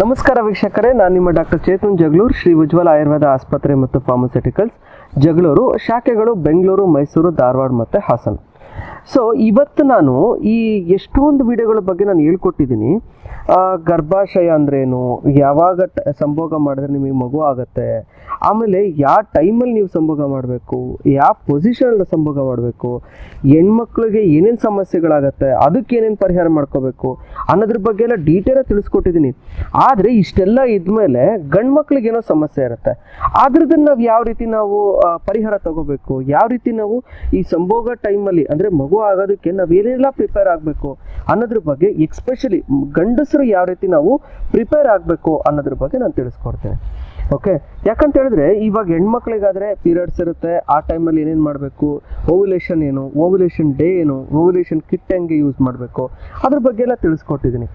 ನಮಸ್ಕಾರ ವೀಕ್ಷಕರೇ, ನಾನು ನಿಮ್ಮ ಡಾಕ್ಟರ್ ಚೇತನ್ ಜಗಳೂರು, ಶ್ರೀ ಉಜ್ವಲ ಆಯುರ್ವೇದ ಆಸ್ಪತ್ರೆ ಮತ್ತು ಫಾರ್ಮಸ್ಯೂಟಿಕಲ್ಸ್ ಜಗಳೂರು, ಶಾಖೆಗಳು ಬೆಂಗಳೂರು, ಮೈಸೂರು, ಧಾರವಾಡ ಮತ್ತು ಹಾಸನ. ಸೊ ಇವತ್ತು ನಾನು ಈ ಎಷ್ಟೊಂದು ವಿಡಿಯೋಗಳ ಬಗ್ಗೆ ನಾನು ಹೇಳ್ಕೊಟ್ಟಿದ್ದೀನಿ. ಗರ್ಭಾಶಯ ಅಂದ್ರೇನು? ಯಾವಾಗ ಸಂಭೋಗ ಮಾಡಿದ್ರೆ ನಿಮಗೆ ಮಗು ಆಗುತ್ತೆ? ಆಮೇಲೆ ಯಾವ ಟೈಮಲ್ಲಿ ನೀವು ಸಂಭೋಗ ಮಾಡಬೇಕು? ಯಾವ ಪೊಸಿಷನಲ್ಲಿ ಸಂಭೋಗ ಮಾಡಬೇಕು? ಹೆಣ್ಮಕ್ಳಿಗೆ ಏನೇನು ಸಮಸ್ಯೆಗಳಾಗತ್ತೆ? ಅದಕ್ಕೆ ಏನೇನು ಪರಿಹಾರ ಮಾಡ್ಕೋಬೇಕು? ಅನ್ನೋದ್ರ ಬಗ್ಗೆ ಎಲ್ಲ ಡೀಟೇಲಾಗಿ ತಿಳಿಸ್ಕೊಟ್ಟಿದ್ದೀನಿ. ಆದರೆ ಇಷ್ಟೆಲ್ಲ ಇದ್ಮೇಲೆ ಗಂಡು ಮಕ್ಳಿಗೆ ಏನೋ ಸಮಸ್ಯೆ ಇರುತ್ತೆ. ಅದ್ರದನ್ನು ನಾವು ಯಾವ ರೀತಿ ನಾವು ಪರಿಹಾರ ತಗೋಬೇಕು? ಯಾವ ರೀತಿ ನಾವು ಈ ಸಂಭೋಗ ಟೈಮಲ್ಲಿ, ಅಂದರೆ ಮಗು ಆಗೋದಕ್ಕೆ ನಾವು ಏನೆಲ್ಲ ಪ್ರಿಪೇರ್ ಆಗಬೇಕು ಅನ್ನೋದ್ರ ಬಗ್ಗೆ ಎಕ್ಸ್ಪೆಷಲಿ ಗಂಡಸರು ಯಾವ ರೀತಿ ನಾವು ಪ್ರಿಪೇರ್ ಆಗಬೇಕು ಅನ್ನೋದ್ರ ಬಗ್ಗೆ ನಾನು ತಿಳಿಸ್ಕೊಡ್ತೇನೆ. ಓಕೆ ಯಾಕಂತ ಹೇಳಿದ್ರೆ ಇವಾಗ ಹೆಣ್ಮಕ್ಳಿಗಾದ್ರೆ ಪೀರಿಯಡ್ಸ್ ಇರುತ್ತೆ, ಆ ಟೈಮಲ್ಲಿ ಏನೇನು ಮಾಡಬೇಕು? ಓವ್ಯುಲೇಷನ್ ಏನು? ಓವ್ಯುಲೇಷನ್ ಡೇ ಏನು? ಓವ್ಯುಲೇಷನ್ ಕಿಟ್ ಹೆಂಗೆ ಯೂಸ್ ಮಾಡಬೇಕು? ಅದ್ರ ಬಗ್ಗೆ ಎಲ್ಲ ತಿಳಿಸ್ಕೊಟ್ಟಿದ್ದೀನಿ.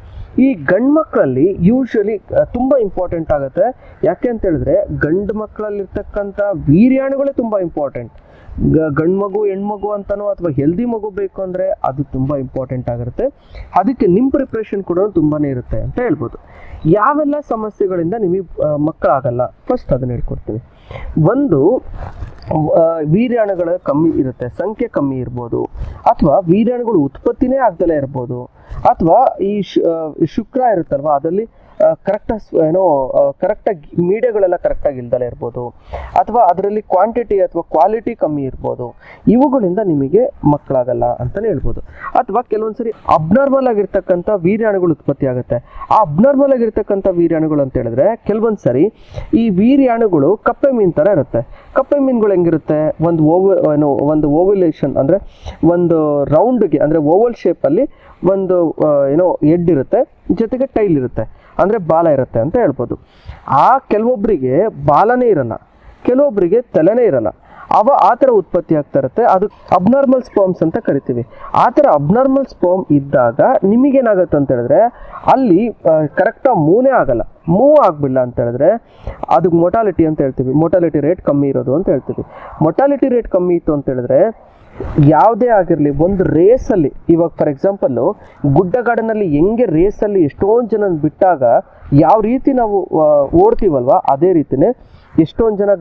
ಈ ಗಂಡು ಮಕ್ಕಳಲ್ಲಿ ಯೂಶ್ವಲಿ ತುಂಬ ಇಂಪಾರ್ಟೆಂಟ್ ಆಗುತ್ತೆ. ಯಾಕೆ ಅಂತ ಹೇಳಿದ್ರೆ ಗಂಡು ಮಕ್ಕಳಲ್ಲಿರ್ತಕ್ಕಂಥ ವೀರ್ಯಾಣುಗಳೇ ತುಂಬ ಇಂಪಾರ್ಟೆಂಟ್ ಗಂಡು ಮಗು ಹೆಣ್ಮಗು ಅಂತನೋ ಅಥವಾ ಹೆಲ್ದಿ ಮಗು ಬೇಕು ಅಂದರೆ ಅದು ತುಂಬ ಇಂಪಾರ್ಟೆಂಟ್ ಆಗಿರುತ್ತೆ. ಅದಕ್ಕೆ ನಿಮ್ಮ ಪ್ರಿಪ್ರೇಷನ್ ಕೂಡ ತುಂಬಾ ಇರುತ್ತೆ ಅಂತ ಹೇಳ್ಬೋದು. ಯಾವೆಲ್ಲ ಸಮಸ್ಯೆಗಳಿಂದ ನಿಮಗೆ ಮಕ್ಕಳಾಗಲ್ಲ? ಫಸ್ಟ್ ಅದನ್ನ ಹೇಳ್ಕೊಡ್ತೀನಿ. ಒಂದು ವೀರ್ಯಾಣುಗಳ ಕಮ್ಮಿ ಇರುತ್ತೆ, ಸಂಖ್ಯೆ ಕಮ್ಮಿ ಇರ್ಬೋದು. ಅಥವಾ ವೀರ್ಯಾಣುಗಳು ಉತ್ಪತ್ತಿನೇ ಆಗ್ದಲೇ ಇರ್ಬೋದು. ಅಥವಾ ಈ ಶುಕ್ರ ಇರುತ್ತಲ್ವ, ಅದರಲ್ಲಿ ಕರೆಕ್ಟಾಗಿ ಏನೋ ಕರೆಕ್ಟಾಗಿ ಮೀಡಿಯಾಗಳೆಲ್ಲ ಕರೆಕ್ಟಾಗಿ ಇಲ್ದಲೇ ಇರ್ಬೋದು. ಅಥವಾ ಅದರಲ್ಲಿ ಕ್ವಾಂಟಿಟಿ ಅಥವಾ ಕ್ವಾಲಿಟಿ ಕಮ್ಮಿ ಇರ್ಬೋದು. ಇವುಗಳಿಂದ ನಿಮಗೆ ಮಕ್ಕಳಾಗಲ್ಲ ಅಂತಲೇ ಹೇಳ್ಬೋದು. ಅಥವಾ ಕೆಲವೊಂದ್ಸರಿ ಅಬ್ನಾರ್ಮಲ್ ಆಗಿರ್ತಕ್ಕಂಥ ವೀರ್ಯಾಣುಗಳು ಉತ್ಪತ್ತಿ ಆಗುತ್ತೆ. ಆ ಅಬ್ನಾರ್ಮಲ್ ಆಗಿರ್ತಕ್ಕಂಥ ವೀರ್ಯಾಣುಗಳು ಅಂತ ಹೇಳಿದ್ರೆ ಕೆಲವೊಂದು ಸರಿ ಈ ವೀರ್ಯಾಣುಗಳು ಕಪ್ಪೆ ಮೀನ್ ಥರ ಇರುತ್ತೆ. ಕಪ್ಪೆ ಮೀನುಗಳು ಹೆಂಗಿರುತ್ತೆ? ಒಂದು ಓವ, ಏನು, ಒಂದು ಓವ್ಯುಲೇಷನ್ ಅಂದರೆ ಒಂದು ರೌಂಡ್ಗೆ ಅಂದರೆ ಓವಲ್ ಶೇಪಲ್ಲಿ ಒಂದು ಏನೋ ಎಡ್ ಇರುತ್ತೆ, ಜೊತೆಗೆ ಟೈಲ್ ಇರುತ್ತೆ. ಅಂದರೆ ಬಾಲ ಇರುತ್ತೆ ಅಂತ ಹೇಳ್ಬೋದು. ಆ ಕೆಲವೊಬ್ಬರಿಗೆ ಬಾಲನೇ ಇರಲ್ಲ. ಕೆಲವೊಬ್ಬರಿಗೆ ತಲೆನೇ ಇರಲ್ಲ. ಅವ ಆ ಥರ ಉತ್ಪತ್ತಿ ಆಗ್ತಾ ಇರುತ್ತೆ. ಅದು ಅಬ್ನಾರ್ಮಲ್ ಸ್ಪರ್ಮ್ಸ್ ಅಂತ ಕರಿತೀವಿ. ಆ ಥರ ಅಬ್ನಾರ್ಮಲ್ ಸ್ಪರ್ಮ್ ಇದ್ದಾಗ ನಿಮಗೇನಾಗುತ್ತೆ ಅಂತ ಹೇಳಿದ್ರೆ, ಅಲ್ಲಿ ಕರೆಕ್ಟಾಗಿ ಮೂನೇ ಆಗಲ್ಲ. ಮೂವ್ ಆಗ್ಬಿಲ್ಲ ಅಂತ ಹೇಳಿದ್ರೆ, ಅದಕ್ಕೆ ಮೊಟಾಲಿಟಿ ಅಂತ ಹೇಳ್ತೀವಿ. ಮೊಟಾಲಿಟಿ ರೇಟ್ ಕಮ್ಮಿ ಇರೋದು ಅಂತ ಹೇಳ್ತೀವಿ. ಮೊಟಾಲಿಟಿ ರೇಟ್ ಕಮ್ಮಿ ಇತ್ತು ಅಂತ ಹೇಳಿದ್ರೆ, ಯಾವುದೇ ಆಗಿರಲಿ, ಒಂದು ರೇಸಲ್ಲಿ ಇವಾಗ ಫಾರ್ ಎಕ್ಸಾಂಪಲ್ಲು ಗುಡ್ಡಗಾಡಿನಲ್ಲಿ ಹೆಂಗೆ ರೇಸಲ್ಲಿ ಎಷ್ಟೊಂದು ಜನ ಬಿಟ್ಟಾಗ, ಯಾವ ರೀತಿ ನಾವು ಓಡ್ತೀವಲ್ವ, ಅದೇ ರೀತಿನೇ ಎಷ್ಟೊಂದು ಜನ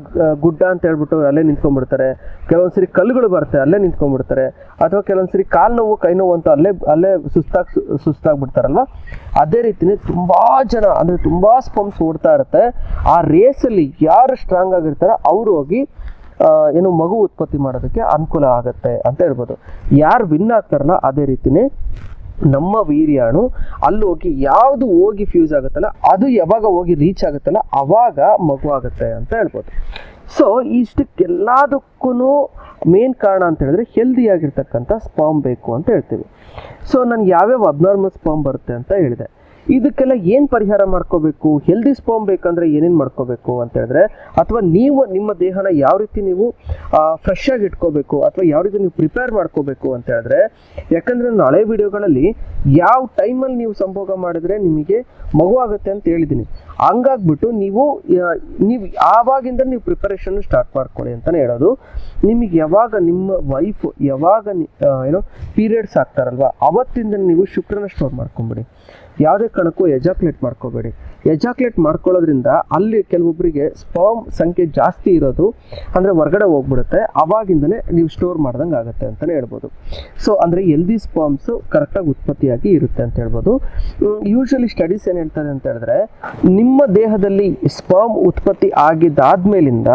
ಗುಡ್ಡ ಅಂತ ಹೇಳ್ಬಿಟ್ಟು ಅಲ್ಲೇ ನಿಂತ್ಕೊಂಡ್ಬಿಡ್ತಾರೆ. ಕೆಲವೊಂದ್ಸರಿ ಕಲ್ಲುಗಳು ಬರುತ್ತೆ, ಅಲ್ಲೇ ನಿಂತ್ಕೊಂಡ್ಬಿಡ್ತಾರೆ. ಅಥವಾ ಕೆಲವೊಂದ್ಸರಿ ಕಾಲು ನೋವು, ಕೈ ನೋವು ಅಂತ ಅಲ್ಲೇ ಅಲ್ಲೇ ಸುಸ್ತಾಗಿ ಸುಸ್ತಾಗ್ಬಿಡ್ತಾರಲ್ವ? ಅದೇ ರೀತಿನೇ ತುಂಬ ಜನ, ಅಂದರೆ ತುಂಬ ಸ್ಪಂಪ್ಸ್ ಓಡ್ತಾ ಇರುತ್ತೆ. ಆ ರೇಸಲ್ಲಿ ಯಾರು ಸ್ಟ್ರಾಂಗ್ ಆಗಿರ್ತಾರೆ ಅವರು ಹೋಗಿ ಏನು ಮಗು ಉತ್ಪತ್ತಿ ಮಾಡೋದಕ್ಕೆ ಅನುಕೂಲ ಆಗುತ್ತೆ ಅಂತ ಹೇಳ್ಬೋದು. ಯಾರು ವಿನ್ ಆಗ್ತಾರಲ್ಲ, ಅದೇ ರೀತಿನೇ ನಮ್ಮ ವೀರ್ಯಾಣು ಅಲ್ಲಿ ಯಾವುದು ಹೋಗಿ ಫ್ಯೂಸ್ ಆಗುತ್ತಲ್ಲ, ಅದು ಯಾವಾಗ ಹೋಗಿ ರೀಚ್ ಆಗುತ್ತಲ್ಲ, ಅವಾಗ ಮಗು ಆಗುತ್ತೆ ಅಂತ ಹೇಳ್ಬೋದು. ಸೊ ಇಷ್ಟಕ್ಕೆಲ್ಲದಕ್ಕೂ ಮೇನ್ ಕಾರಣ ಅಂತ ಹೇಳಿದ್ರೆ ಹೆಲ್ದಿ ಆಗಿರ್ತಕ್ಕಂಥ ಸ್ಪಾಮ್ ಬೇಕು ಅಂತ ಹೇಳ್ತೀವಿ. ಸೊ ನನ್ಗೆ ಯಾವ್ಯಾವ ಅಬ್ನಾರ್ಮಲ್ ಸ್ಪಾಮ್ ಬರುತ್ತೆ ಅಂತ ಹೇಳಿದೆ. ಇದಕ್ಕೆಲ್ಲ ಏನು ಪರಿಹಾರ ಮಾಡ್ಕೋಬೇಕು? ಹೆಲ್ದಿ ಸ್ಪೋಮ್ ಬೇಕಂದ್ರೆ ಏನೇನು ಮಾಡ್ಕೋಬೇಕು ಅಂತ ಹೇಳಿದ್ರೆ, ಅಥವಾ ನೀವು ನಿಮ್ಮ ದೇಹನ ಯಾವ ರೀತಿ ನೀವು ಫ್ರೆಶ್ ಆಗಿ ಇಟ್ಕೋಬೇಕು, ಅಥವಾ ಯಾವ ರೀತಿ ನೀವು ಪ್ರಿಪೇರ್ ಮಾಡ್ಕೋಬೇಕು ಅಂತ ಹೇಳಿದ್ರೆ, ಯಾಕಂದ್ರೆ ನಾನು ಹಳೆ ವಿಡಿಯೋಗಳಲ್ಲಿ ಯಾವ ಟೈಮಲ್ಲಿ ನೀವು ಸಂಭೋಗ ಮಾಡಿದ್ರೆ ನಿಮಗೆ ಮಗು ಆಗುತ್ತೆ ಅಂತ ಹೇಳಿದ್ದೀನಿ. ಹಂಗಾಗ್ಬಿಟ್ಟು ನೀವು ನೀವು ಆವಾಗಿಂದ ನೀವು ಪ್ರಿಪರೇಷನ್ ಸ್ಟಾರ್ಟ್ ಮಾಡ್ಕೊಳ್ಳಿ ಅಂತಲೇ ಹೇಳೋದು. ನಿಮಗೆ ಯಾವಾಗ ನಿಮ್ಮ ವೈಫ್ ಯಾವಾಗ ಏನೋ ಪೀರಿಯಡ್ಸ್ ಆಗ್ತಾರಲ್ವ, ಅವತ್ತಿಂದ ನೀವು ಶುಕ್ರನ ಸ್ಟೋರ್ ಮಾಡ್ಕೊಂಬಿಡಿ. ಯಾವುದೇ ಕಾರಣಕ್ಕೂ ಎಜಾಕ್ಯುಲೇಟ್ ಮಾಡ್ಕೋಬೇಡಿ. ಎಜಾಕ್ಯುಲೇಟ್ ಮಾಡ್ಕೊಳ್ಳೋದ್ರಿಂದ ಅಲ್ಲಿ ಕೆಲವೊಬ್ಬರಿಗೆ ಸ್ಪರ್ಮ್ ಸಂಖ್ಯೆ ಜಾಸ್ತಿ ಇರೋದು ಅಂದರೆ ಹೊರಗಡೆ ಹೋಗ್ಬಿಡುತ್ತೆ. ಅವಾಗಿಂದನೇ ನೀವು ಸ್ಟೋರ್ ಮಾಡ್ದಂಗೆ ಆಗುತ್ತೆ ಅಂತಲೇ ಹೇಳ್ಬೋದು. ಸೊ ಅಂದರೆ ಎಲ್ದಿ ಸ್ಪರ್ಮ್ಸು ಕರೆಕ್ಟಾಗಿ ಉತ್ಪತ್ತಿಯಾಗಿ ಇರುತ್ತೆ ಅಂತ ಹೇಳ್ಬೋದು. ಯೂಶ್ವಲಿ ಸ್ಟಡೀಸ್ ಏನು ಹೇಳ್ತಾರೆ ಅಂತ ಹೇಳಿದ್ರೆ, ನಿಮ್ಮ ದೇಹದಲ್ಲಿ ಸ್ಪರ್ಮ್ ಉತ್ಪತ್ತಿ ಆಗಿದ್ದಾದ್ಮೇಲಿಂದ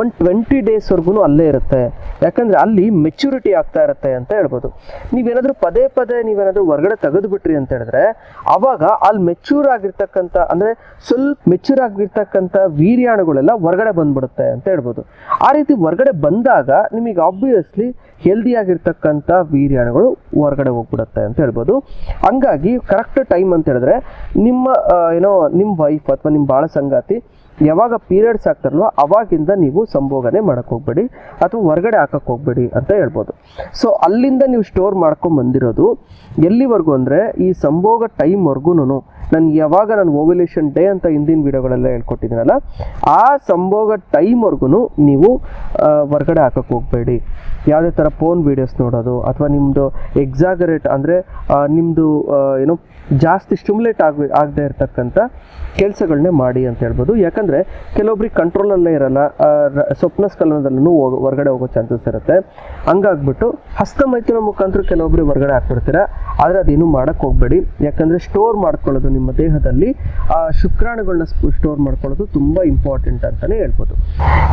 ಒಂದು ಟ್ವೆಂಟಿ ಡೇಸ್ವರೆಗೂ ಅಲ್ಲೇ ಇರುತ್ತೆ. ಯಾಕಂದರೆ ಅಲ್ಲಿ ಮೆಚುರಿಟಿ ಆಗ್ತಾ ಇರುತ್ತೆ ಅಂತ ಹೇಳ್ಬೋದು. ನೀವೇನಾದರೂ ಪದೇ ಪದೇ ನೀವೇನಾದರೂ ಹೊರಗಡೆ ತೆಗೆದುಬಿಟ್ರಿ ಅಂತ ಹೇಳಿದ್ರೆ ಅವಾಗ ಅಲ್ಲಿ ಮೆಚೂರ್ ಆಗಿರ್ತಕ್ಕಂಥ, ಅಂದರೆ ಸ್ವಲ್ಪ ಮೆಚೂರ್ ಆಗಿರ್ತಕ್ಕಂಥ ವೀರ್ಯಾಣುಗಳೆಲ್ಲ ಹೊರಗಡೆ ಬಂದ್ಬಿಡುತ್ತೆ ಅಂತ ಹೇಳ್ಬೋದು. ಆ ರೀತಿ ಹೊರಗಡೆ ಬಂದಾಗ ನಿಮಗೆ ಆಬ್ವಿಯಸ್ಲಿ ಹೆಲ್ದಿ ಆಗಿರ್ತಕ್ಕಂಥ ವೀರ್ಯಾಣುಗಳು ಹೊರಗಡೆ ಹೋಗ್ಬಿಡುತ್ತೆ ಅಂತ ಹೇಳ್ಬೋದು. ಹಂಗಾಗಿ ಕರೆಕ್ಟ್ ಟೈಮ್ ಅಂತ ಹೇಳಿದ್ರೆ ನಿಮ್ಮ ಏನೋ, ನಿಮ್ಮ ವೈಫ್ ಅಥವಾ ನಿಮ್ಮ ಬಾಳ ಸಂಗಾತಿ ಯಾವಾಗ ಪೀರಿಯಡ್ಸ್ ಆಗ್ತಾರಲ್ವ ಅವಾಗಿಂದ ನೀವು ಸಂಭೋಗನೆ ಮಾಡಕ್ಕೆ ಹೋಗ್ಬೇಡಿ ಅಥವಾ ಹೊರಗಡೆ ಹಾಕಕ್ಕೆ ಹೋಗ್ಬೇಡಿ ಅಂತ ಹೇಳ್ಬೋದು. ಸೊ ಅಲ್ಲಿಂದ ನೀವು ಸ್ಟೋರ್ ಮಾಡ್ಕೊಂಡು ಬಂದಿರೋದು ಎಲ್ಲಿವರೆಗೂ ಅಂದರೆ ಈ ಸಂಭೋಗ ಟೈಮ್ವರೆಗೂ ನಾನು ಯಾವಾಗ ನಾನು ಓವ್ಯುಲೇಷನ್ ಡೇ ಅಂತ ಹಿಂದಿನ ವಿಡಿಯೋಗಳೆಲ್ಲ ಹೇಳ್ಕೊಟ್ಟಿದ್ದೀನಲ್ಲ, ಆ ಸಂಭೋಗ ಟೈಮ್ವರೆಗೂ ನೀವು ಹೊರಗಡೆ ಹಾಕಕ್ಕೆ ಹೋಗಬೇಡಿ. ಯಾವುದೇ ಥರ ಫೋನ್ ವೀಡಿಯೋಸ್ ನೋಡೋದು ಅಥವಾ ನಿಮ್ಮದು ಎಕ್ಸಾಗರೇಟ್ ಅಂದರೆ ನಿಮ್ಮದು ಏನು ಜಾಸ್ತಿ ಸ್ಟಿಮ್ಯುಲೇಟ್ ಆಗ ಆಗದೆ ಇರತಕ್ಕಂಥ ಕೆಲಸಗಳನ್ನೇ ಮಾಡಿ ಅಂತ ಹೇಳ್ಬೋದು. ಯಾಕಂದರೆ ಕೆಲವೊಬ್ರಿಗೆ ಕಂಟ್ರೋಲಲ್ಲೇ ಇರಲ್ಲ ಸ್ವಪ್ನ ಸ್ಕಲನದಲ್ಲೂ ಹೊರಗಡೆ ಹೋಗೋ ಚಾನ್ಸಸ್ ಇರುತ್ತೆ. ಹಂಗಾಗ್ಬಿಟ್ಟು ಹಸ್ತಮೈಥುನ ಮುಖಾಂತರ ಕೆಲವೊಬ್ರಿಗೆ ಹೊರಗಡೆ ಹಾಕ್ಬಿಡ್ತೀರ, ಆದರೆ ಅದೇನು ಮಾಡೋಕ್ಕೆ ಹೋಗಬೇಡಿ. ಯಾಕಂದರೆ ಸ್ಟೋರ್ ಮಾಡ್ಕೊಳ್ಳೋದು ನಿಮ್ಮ ದೇಹದಲ್ಲಿ ಆ ಶುಕ್ರಾಣುಗಳನ್ನ ಸ್ಟೋರ್ ಮಾಡ್ಕೊಳ್ಳೋದು ತುಂಬ ಇಂಪಾರ್ಟೆಂಟ್ ಅಂತಲೇ ಹೇಳ್ಬೋದು.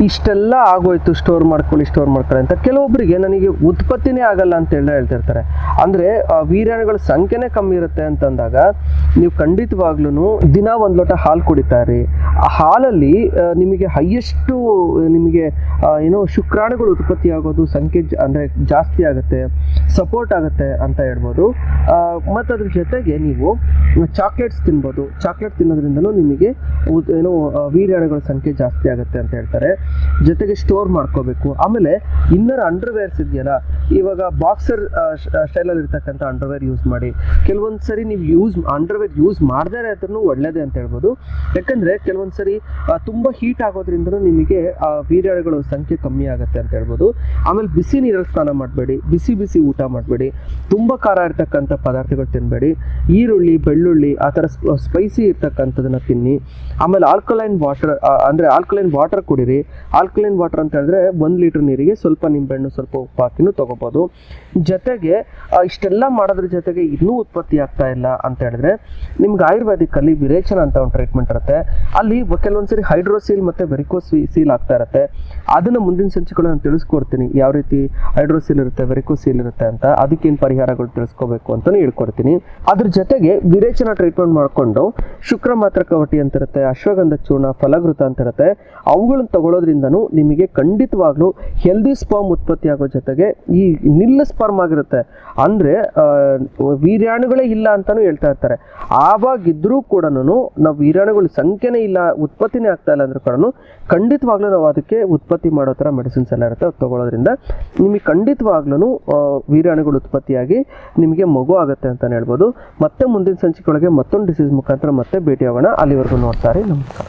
ಇಷ್ಟೆಲ್ಲ ಆಗೋಯ್ತು ಸ್ಟೋರ್ ಮಾಡ್ಕೊಳ್ಳಿ ಸ್ಟೋರ್ ಮಾಡ್ಕೊಳ್ಳಿ ಅಂತ ಕೆಲವೊಬ್ಬರಿಗೆ ನನಗೆ ಉತ್ಪತ್ತಿನೇ ಆಗಲ್ಲ ಅಂತ ಹೇಳಿ ಹೇಳ್ತಿರ್ತಾರೆ. ಅಂದರೆ ವೀರ್ಯಾಣುಗಳ ಸಂಖ್ಯೆನೇ ಕಮ್ಮಿ ಇರುತ್ತೆ ಅಂತಂದಾಗ ನೀವು ಖಂಡಿತವಾಗ್ಲೂ ದಿನ ಒಂದು ಲೋಟ ಹಾಲು ಕುಡಿತಾರೆ. ಆ ಹಾಲಲ್ಲಿ ನಿಮಗೆ ಹೈಯೆಸ್ಟು ನಿಮಗೆ ಏನು ಶುಕ್ರಾಣುಗಳು ಉತ್ಪತ್ತಿ ಆಗೋದು ಸಂಖ್ಯೆ ಅಂದರೆ ಜಾಸ್ತಿ ಆಗುತ್ತೆ ಸಪೋರ್ಟ್ ಆಗುತ್ತೆ ಅಂತ ಹೇಳ್ಬೋದು. ಮತ್ತು ಅದ್ರ ಜೊತೆಗೆ ನೀವು ಚಾಕ್ಲೇಟ್ಸ್ ತಿನ್ಬೋದು. ಚಾಕ್ಲೇಟ್ ತಿನ್ನೋದ್ರಿಂದಲೂ ನಿಮಗೆ ಏನು ವೀರ್ಯಾಣಗಳ ಸಂಖ್ಯೆ ಜಾಸ್ತಿ ಆಗುತ್ತೆ ಅಂತ ಹೇಳ್ತಾರೆ. ಜೊತೆಗೆ ಸ್ಟೋರ್ ಮಾಡ್ಕೋಬೇಕು. ಆಮೇಲೆ ಇನ್ನರ್ ಅಂಡರ್ವೇರ್ಸ್ ಇದೆಯಲ್ಲ ಇವಾಗ ಬಾಕ್ಸರ್ ಸ್ಟೈಲಲ್ಲಿ ಇರ್ತಕ್ಕಂಥ ಅಂಡರ್ವೇರ್ ಯೂಸ್ ಮಾಡಿ. ಕೆಲವೊಂದು ಸರಿ ನೀವು ಯೂಸ್ ಅಂಡರ್ವೇರ್ ಯೂಸ್ ಮಾಡದೇ ಇರೋದ್ರೂ ಒಳ್ಳೇದೇ ಅಂತ ಹೇಳ್ಬೋದು. ಯಾಕಂದರೆ ಕೆಲವೊಂದು ಸರಿ ತುಂಬ ಹೀಟ್ ಆಗೋದ್ರಿಂದಲೂ ನಿಮಗೆ, ಆ, ವೀರ್ಯಾಣುಗಳ ಸಂಖ್ಯೆ ಕಮ್ಮಿ ಆಗುತ್ತೆ ಅಂತ ಹೇಳ್ಬೋದು. ಆಮೇಲೆ ಬಿಸಿ ನೀರಲ್ಲಿ ಸ್ನಾನ ಮಾಡಬೇಡಿ. ಬಿಸಿ ಬಿಸಿ ಊಟ ಮಾಡಬೇಡಿ. ತುಂಬ ಖಾರ ಇರ್ತಕ್ಕಂಥ ಪದಾರ್ಥಗಳು ತಿನ್ನಬೇಡಿ ಈರುಳ್ಳಿ, ಬೆಳ್ಳುಳ್ಳಿ ಆ ಥರ ಸ್ಪೈಸಿ ಇರ್ತಕ್ಕಂಥದ್ದನ್ನು ತಿನ್ನಿ. ಆಮೇಲೆ ಆಲ್ಕಲೈನ್ ವಾಟರ್ ಅಂದರೆ ಆಲ್ಕಲೈನ್ ವಾಟರ್ ಕುಡೀರಿ. ಆಲ್ಕಲೈನ್ ವಾಟರ್ ಅಂತ ಹೇಳಿದ್ರೆ ಒಂದು ಲೀಟ್ರ್ ನೀರಿಗೆ ಸ್ವಲ್ಪ ನಿಂಬೆಹಣ್ಣು, ಸ್ವಲ್ಪ ಉಪ್ಪು ಹಾಕಿನೂ ತೊಗೋಬೋದು. ಜೊತೆಗೆ ಇಷ್ಟೆಲ್ಲ ಮಾಡೋದ್ರ ಜೊತೆಗೆ ಇನ್ನೂ ಉತ್ಪತ್ತಿ ಆಗ್ತಾ ಇಲ್ಲ ಅಂತ ಹೇಳಿದ್ರೆ ನಿಮ್ಗೆ ಆಯುರ್ವೇದಿಕ್ಕಲ್ಲಿ ವಿರೇಚನ ಅಂತ ಒಂದು ಟ್ರೀಟ್ಮೆಂಟ್ ಇರುತ್ತೆ. ಅಲ್ಲಿ ಕೆಲವೊಂದ್ಸರಿ ಹೈಡ್ರೋಸೀಲ್ ಮತ್ತು ವೆರಿಕೋಸಿ ಸೀಲ್ ಆಗ್ತಾ ಇರುತ್ತೆ. ಅದನ್ನು ಮುಂದಿನ ಸಂಚಿಕೆಗಳು ನಾನು ತಿಳಿಸ್ಕೊಡ್ತೀನಿ. ಯಾವ ರೀತಿ ಹೈಡ್ರೋಸೀಲ್ ಇರುತ್ತೆ ವೆರಿಕೋಸೀಲ್ ಇರುತ್ತೆ ಅಂತ. ಅದಕ್ಕೇನು ಪರಿಹಾರಗಳು ತಿಳಿಸ್ಕೋಬೇಕು ಅಂತಲೂ ಹೇಳ್ಕೊಡ್ತೀನಿ. ಅದ್ರ ಜೊತೆಗೆ ವಿರೇಚನ ಟ್ರೀಟ್ಮೆಂಟ್ ಮಾಡಿಕೊಂಡು ಶುಕ್ರ ಮಾತ್ರ ಕವಟಿ ಅಂತ ಇರುತ್ತೆ, ಅಶ್ವಗಂಧ ಚೂರ್ಣ, ಫಲಗೃತ ಅಂತ ಇರುತ್ತೆ. ಅವುಗಳನ್ನ ತಗೊಳ್ಳೋದ್ರಿಂದನೂ ನಿಮಗೆ ಖಂಡಿತವಾಗ್ಲೂ ಹೆಲ್ದಿ ಸ್ಪರ್ಮ್ ಉತ್ಪತ್ತಿ ಆಗೋ ಜೊತೆಗೆ ಈ ನಿಲ್ಲ ಸ್ಪರ್ಮ್ ಆಗಿರುತ್ತೆ. ಅಂದರೆ ವೀರ್ಯಾಣುಗಳೇ ಇಲ್ಲ ಅಂತಾನೂ ಹೇಳ್ತಾ ಇರ್ತಾರೆ. ಆವಾಗಿದ್ರೂ ಕೂಡ ನಾವು ವೀರ್ಯಾಣುಗಳ ಸಂಖ್ಯೆನೇ ಇಲ್ಲ, ಉತ್ಪತ್ತಿನೇ ಆಗ್ತಾ ಇಲ್ಲ ಅಂದ್ರೂ ಕೂಡ ಖಂಡಿತವಾಗ್ಲೂ ನಾವು ಅದಕ್ಕೆ ಉತ್ಪತ್ತಿ ಮಾಡೋ ಥರ ಮೆಡಿಸಿನ್ಸ್ ಎಲ್ಲ ಇರುತ್ತೆ ಅದು ತಗೊಳ್ಳೋದ್ರಿಂದ ನಿಮಗೆ ಖಂಡಿತವಾಗ್ಲೂ ವೀರ್ಯಾಣುಗಳು ಉತ್ಪತ್ತಿಯಾಗಿ ನಿಮಗೆ ಮಗು ಆಗುತ್ತೆ ಅಂತಲೇ ಹೇಳ್ಬೋದು. ಮತ್ತೆ ಮುಂದಿನ ಸಂಚಿಕೆಯೊಳಗೆ ಮತ್ತೊಂದು ಡಿಸೀಸ್ ಮುಖಾಂತರ ಮತ್ತೆ ಭೇಟಿಯಾಗೋಣ. ಅಲ್ಲಿವರೆಗೂ ನೋಡ್ತಾರೆ ನಮಸ್ಕಾರ.